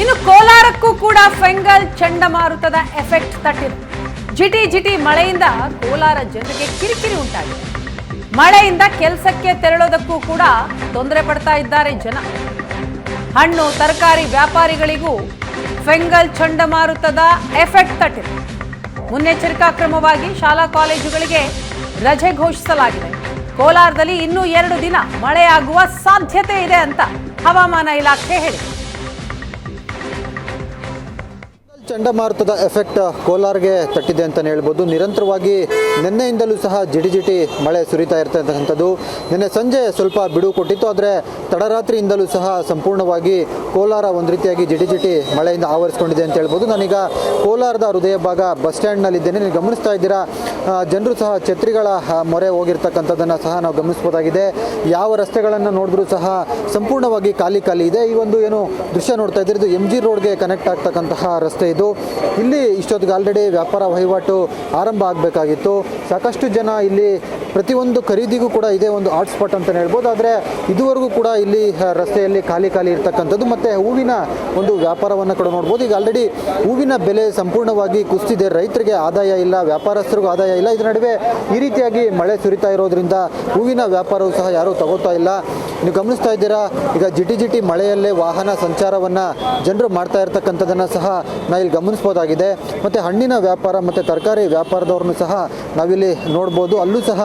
ಇನ್ನು ಕೋಲಾರಕ್ಕೂ ಕೂಡ ಫೆಂಗಲ್ ಚಂಡಮಾರುತದ ಎಫೆಕ್ಟ್ ತಟ್ಟಿದೆ. ಜಿಟಿ ಜಿಟಿ ಮಳೆಯಿಂದ ಕೋಲಾರ ಜನರಿಗೆ ಕಿರಿಕಿರಿ ಉಂಟಾಗಿದೆ. ಮಳೆಯಿಂದ ಕೆಲಸಕ್ಕೆ ತೆರಳೋದಕ್ಕೂ ಕೂಡ ತೊಂದರೆ ಪಡ್ತಾ ಇದ್ದಾರೆ ಜನ. ಹಣ್ಣು, ತರಕಾರಿ ವ್ಯಾಪಾರಿಗಳಿಗೂ ಫೆಂಗಲ್ ಚಂಡಮಾರುತದ ಎಫೆಕ್ಟ್ ತಟ್ಟಿದೆ. ಮುನ್ನೆಚ್ಚರಿಕಾ ಕ್ರಮವಾಗಿ ಶಾಲಾ ಕಾಲೇಜುಗಳಿಗೆ ರಜೆ ಘೋಷಿಸಲಾಗಿದೆ. ಕೋಲಾರದಲ್ಲಿ ಇನ್ನೂ ಎರಡು ದಿನ ಮಳೆಯಾಗುವ ಸಾಧ್ಯತೆ ಇದೆ ಅಂತ ಹವಾಮಾನ ಇಲಾಖೆ ಹೇಳಿದೆ. ಚಂಡಮಾರುತದ ಎಫೆಕ್ಟ್ ಕೋಲಾರ್ಗೆ ತಟ್ಟಿದೆ ಅಂತಲೇ ಹೇಳ್ಬೋದು. ನಿರಂತರವಾಗಿ ನಿನ್ನೆಯಿಂದಲೂ ಸಹ ಜಿಟಿ ಜಿಟಿ ಮಳೆ ಸುರಿತಾ ಇರ್ತಕ್ಕಂಥದ್ದು. ನಿನ್ನೆ ಸಂಜೆ ಸ್ವಲ್ಪ ಬಿಡುವು ಕೊಟ್ಟಿತ್ತು, ಆದರೆ ತಡರಾತ್ರಿಯಿಂದಲೂ ಸಹ ಸಂಪೂರ್ಣವಾಗಿ ಕೋಲಾರ ಒಂದು ರೀತಿಯಾಗಿ ಜಿಟಿ ಜಿಟಿ ಮಳೆಯಿಂದ ಆವರಿಸಿಕೊಂಡಿದೆ ಅಂತ ಹೇಳ್ಬೋದು. ನಾನೀಗ ಕೋಲಾರದ ಹೃದಯ ಭಾಗ ಬಸ್ ಸ್ಟ್ಯಾಂಡ್ನಲ್ಲಿದ್ದೇನೆ. ನೀವು ಗಮನಿಸ್ತಾ ಇದ್ದೀರಾ ಜನರು ಸಹ ಛತ್ರಿಗಳ ಮೊರೆ ಹೋಗಿರ್ತಕ್ಕಂಥದ್ದನ್ನು ಸಹ ನಾವು ಗಮನಿಸ್ಬೋದಾಗಿದೆ ಯಾವ ರಸ್ತೆಗಳನ್ನು ನೋಡಿದ್ರೂ ಸಹ ಸಂಪೂರ್ಣವಾಗಿ ಖಾಲಿ ಖಾಲಿ ಇದೆ. ಈ ಒಂದು ಏನು ದೃಶ್ಯ ನೋಡ್ತಾ ಇದ್ದೀರಿ ಇದು ಎಂ ಜಿ ರೋಡ್ಗೆ ಕನೆಕ್ಟ್ ಆಗ್ತಕ್ಕಂತಹ ರಸ್ತೆ ಇದು. ಇಲ್ಲಿ ಇಷ್ಟೊತ್ತಿಗೆ ಆಲ್ರೆಡಿ ವ್ಯಾಪಾರ ವಹಿವಾಟು ಆರಂಭ ಆಗಬೇಕಾಗಿತ್ತು. ಸಾಕಷ್ಟು ಜನ ಇಲ್ಲಿ ಪ್ರತಿಯೊಂದು ಖರೀದಿಗೂ ಕೂಡ ಇದೇ ಒಂದು ಹಾಟ್ಸ್ಪಾಟ್ ಅಂತಲೇ ಹೇಳ್ಬೋದು. ಆದರೆ ಇದುವರೆಗೂ ಕೂಡ ಇಲ್ಲಿ ರಸ್ತೆಯಲ್ಲಿ ಖಾಲಿ ಖಾಲಿ ಇರ್ತಕ್ಕಂಥದ್ದು ಮತ್ತು ಹೂವಿನ ಒಂದು ವ್ಯಾಪಾರವನ್ನು ಕೂಡ ನೋಡ್ಬೋದು. ಈಗ ಆಲ್ರೆಡಿ ಹೂವಿನ ಬೆಲೆ ಸಂಪೂರ್ಣವಾಗಿ ಕುಸಿದಿದೆ. ರೈತರಿಗೆ ಆದಾಯ ಇಲ್ಲ, ವ್ಯಾಪಾರಸ್ಥರಿಗೂ ಆದಾಯ ಇಲ್ಲ, ಇದರ ನಡುವೆ ಈ ರೀತಿಯಾಗಿ ಮಳೆ ಸುರಿತಾ ಇರೋದ್ರಿಂದ ಹೂವಿನ ವ್ಯಾಪಾರವು ಸಹ ಯಾರೂ ತಗೋತಾ ಇಲ್ಲ. ನೀವು ಗಮನಿಸ್ತಾ ಇದ್ದೀರಾ, ಈಗ ಜಿಟಿ ಜಿಟಿ ಮಳೆಯಲ್ಲೇ ವಾಹನ ಸಂಚಾರವನ್ನು ಜನರು ಮಾಡ್ತಾ ಇರ್ತಕ್ಕಂಥದ್ದನ್ನು ಸಹ ನಾವಿಲ್ಲಿ ಗಮನಿಸ್ಬೋದಾಗಿದೆ. ಮತ್ತು ಹಣ್ಣಿನ ವ್ಯಾಪಾರ, ಮತ್ತು ತರಕಾರಿ ವ್ಯಾಪಾರದವ್ರನ್ನೂ ಸಹ ನಾವಿಲ್ಲಿ ನೋಡ್ಬೋದು. ಅಲ್ಲೂ ಸಹ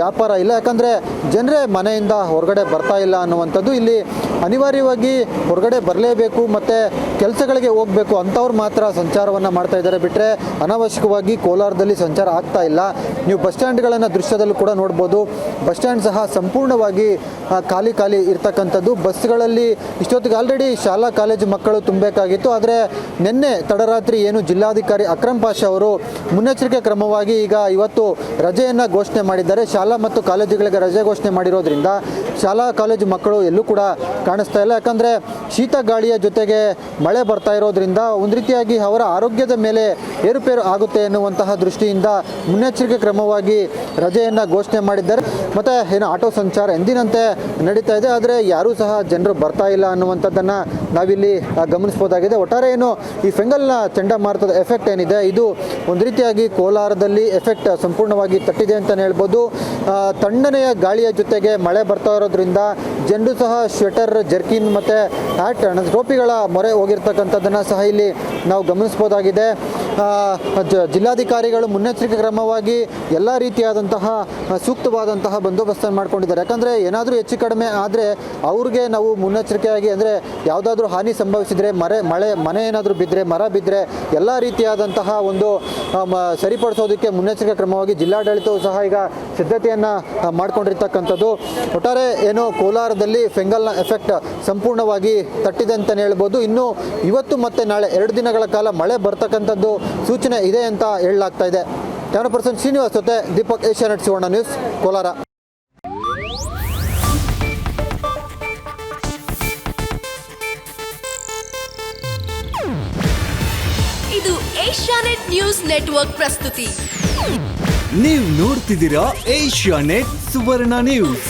ವ್ಯಾಪಾರ ಇಲ್ಲ. ಯಾಕಂದರೆ ಜನರೇ ಮನೆಯಿಂದ ಹೊರಗಡೆ ಬರ್ತಾ ಇಲ್ಲ ಅನ್ನುವಂಥದ್ದು ಇಲ್ಲಿ ಅನಿವಾರ್ಯವಾಗಿ ಹೊರಗಡೆ ಬರಲೇಬೇಕು ಮತ್ತು ಕೆಲಸಗಳಿಗೆ ಹೋಗಬೇಕು ಅಂಥವ್ರು ಮಾತ್ರ ಸಂಚಾರವನ್ನು ಮಾಡ್ತಾ ಇದ್ದಾರೆ. ಬಿಟ್ಟರೆ ಅನಾವಶ್ಯಕವಾಗಿ ಕೋಲಾರದಲ್ಲಿ ಸಂಚಾರ ಆಗ್ತಾ ಇಲ್ಲ. ನೀವು ಬಸ್ ಸ್ಟ್ಯಾಂಡ್ಗಳನ್ನು ದೃಶ್ಯದಲ್ಲೂ ಕೂಡ ನೋಡ್ಬೋದು. ಬಸ್ ಸ್ಟ್ಯಾಂಡ್ ಸಹ ಸಂಪೂರ್ಣವಾಗಿ ಖಾಲಿ ಖಾಲಿ ಇರ್ತಕ್ಕಂಥದ್ದು. ಬಸ್ಗಳಲ್ಲಿ ಇಷ್ಟೊತ್ತಿಗೆ ಆಲ್ರೆಡಿ ಶಾಲಾ ಕಾಲೇಜು ಮಕ್ಕಳು ತುಂಬಬೇಕಾಗಿತ್ತು. ಆದರೆ ನಿನ್ನೆ ತಡರಾತ್ರಿ ಏನು ಜಿಲ್ಲಾಧಿಕಾರಿ ಅಕ್ರಮ್ ಪಾಷಾ ಅವರು ಮುನ್ನೆಚ್ಚರಿಕೆ ಕ್ರಮವಾಗಿ ಈಗ ಇವತ್ತು ರಜೆಯನ್ನು ಘೋಷಣೆ ಮಾಡಿದ್ದಾರೆ. ಶಾಲಾ ಮತ್ತು ಕಾಲೇಜುಗಳಿಗೆ ರಜೆ ಘೋಷಣೆ ಮಾಡಿರೋದ್ರಿಂದ ಶಾಲಾ ಕಾಲೇಜು ಮಕ್ಕಳು ಎಲ್ಲೂ ಕೂಡ ಕಾಣಿಸ್ತಾ ಇಲ್ಲ. ಯಾಕಂದರೆ ಶೀತ ಗಾಳಿಯ ಜೊತೆಗೆ ಮಳೆ ಬರ್ತಾ ಇರೋದ್ರಿಂದ ಒಂದು ರೀತಿಯಾಗಿ ಅವರ ಆರೋಗ್ಯದ ಮೇಲೆ ಏರುಪೇರು ಆಗುತ್ತೆ ಎನ್ನುವಂತಹ ದೃಷ್ಟಿಯಿಂದ ಮುನ್ನೆಚ್ಚರಿಕೆ ಕ್ರಮವಾಗಿ ರಜೆಯನ್ನು ಘೋಷಣೆ ಮಾಡಿದ್ದಾರೆ. ಮತ್ತು ಏನು ಆಟೋ ಸಂಚಾರ ಎಂದಿನಂತೆ ನಡೀತಾ ಇದೆ. ಆದರೆ ಯಾರೂ ಸಹ ಜನರು ಬರ್ತಾ ಇಲ್ಲ ಅನ್ನುವಂಥದ್ದನ್ನು ನಾವಿಲ್ಲಿ ಗಮನಿಸ್ಬೋದಾಗಿದೆ. ಒಟ್ಟಾರೆ ಏನು, ಈ ಫೆಂಗಲ್ನ ಚಂಡಮಾರುತದ ಎಫೆಕ್ಟ್ ಏನಿದೆ, ಇದು ಒಂದು ರೀತಿಯಾಗಿ ಕೋಲಾರದಲ್ಲಿ ಎಫೆಕ್ಟ್ ಸಂಪೂರ್ಣವಾಗಿ ತಟ್ಟಿದೆ ಅಂತಲೇ ಹೇಳ್ಬೋದು. ತಣ್ಣನೆಯ ಗಾಳಿಯ ಜೊತೆಗೆ ಮಳೆ ಬರ್ತಾ ಇರೋದ್ರಿಂದ ಜನರು ಸಹ ಸ್ವೆಟರ್, ಜರ್ಕಿನ್ ಮತ್ತು ಹ್ಯಾಟ್ ಟೋಪಿಗಳ ಮೊರೆ ಹೋಗಿರ್ತಕ್ಕಂಥದ್ದನ್ನು ಸಹ ಇಲ್ಲಿ ನಾವು ಗಮನಿಸ್ಬೋದಾಗಿದೆ. ಜಿಲ್ಲಾಧಿಕಾರಿಗಳು ಮುನ್ನೆಚ್ಚರಿಕೆ ಕ್ರಮವಾಗಿ ಎಲ್ಲ ರೀತಿಯಾದಂತಹ ಸೂಕ್ತವಾದಂತಹ ಬಂದೋಬಸ್ತನ್ನು ಮಾಡ್ಕೊಂಡಿದ್ದಾರೆ. ಯಾಕಂದರೆ ಏನಾದರೂ ಹೆಚ್ಚು ಕಡಿಮೆ ಆದರೆ ಅವ್ರಿಗೆ ನಾವು ಮುನ್ನೆಚ್ಚರಿಕೆಯಾಗಿ ಅಂದರೆ ಯಾವುದಾದ್ರೂ ಹಾನಿ ಸಂಭವಿಸಿದರೆ, ಮರೆ, ಮಳೆ, ಮನೆ ಏನಾದರೂ ಬಿದ್ದರೆ ಮರ ಬಿದ್ದರೆ ಎಲ್ಲ ರೀತಿಯಾದಂತಹ ಒಂದು ಸರಿಪಡಿಸೋದಕ್ಕೆ ಮುನ್ನೆಚ್ಚರಿಕೆ ಕ್ರಮವಾಗಿ ಜಿಲ್ಲಾಡಳಿತವು ಸಹ ಈಗ ಸಿದ್ಧತೆಯನ್ನು ಮಾಡ್ಕೊಂಡಿರ್ತಕ್ಕಂಥದ್ದು. ಒಟ್ಟಾರೆ ಏನು ಕೋಲಾರದಲ್ಲಿ ಫೆಂಗಲ್ನ ಎಫೆಕ್ಟ್ ಸಂಪೂರ್ಣವಾಗಿ ತಟ್ಟಿದೆ ಅಂತಲೇ ಹೇಳ್ಬೋದು. ಇನ್ನು ಇವತ್ತು ಮತ್ತು ನಾಳೆ ಎರಡು ದಿನಗಳ ಕಾಲ ಮಳೆ ಬರ್ತಕ್ಕಂಥದ್ದು ಸೂಚನೆ ಇದೆ ಅಂತ ಹೇಳಲಾಗ್ತಾ ಇದೆ. ಕ್ಯಾಮ್ರಾ ಪರ್ಸನ್ ಶ್ರೀನಿವಾಸ್ ಜೊತೆ ದೀಪಕ್ ಏಷ್ಯಾನೆಟ್ ಸುವರ್ಣ ನ್ಯೂಸ್ ಕೋಲಾರ. ಇದು ಏಷ್ಯಾನೆಟ್ ನ್ಯೂಸ್ ನೆಟ್ವರ್ಕ್ ಪ್ರಸ್ತುತಿ. ನೀವು ನೋಡ್ತಿದ್ದೀರಾ ಏಷ್ಯಾ ನೆಟ್ ಸುವರ್ಣ ನ್ಯೂಸ್.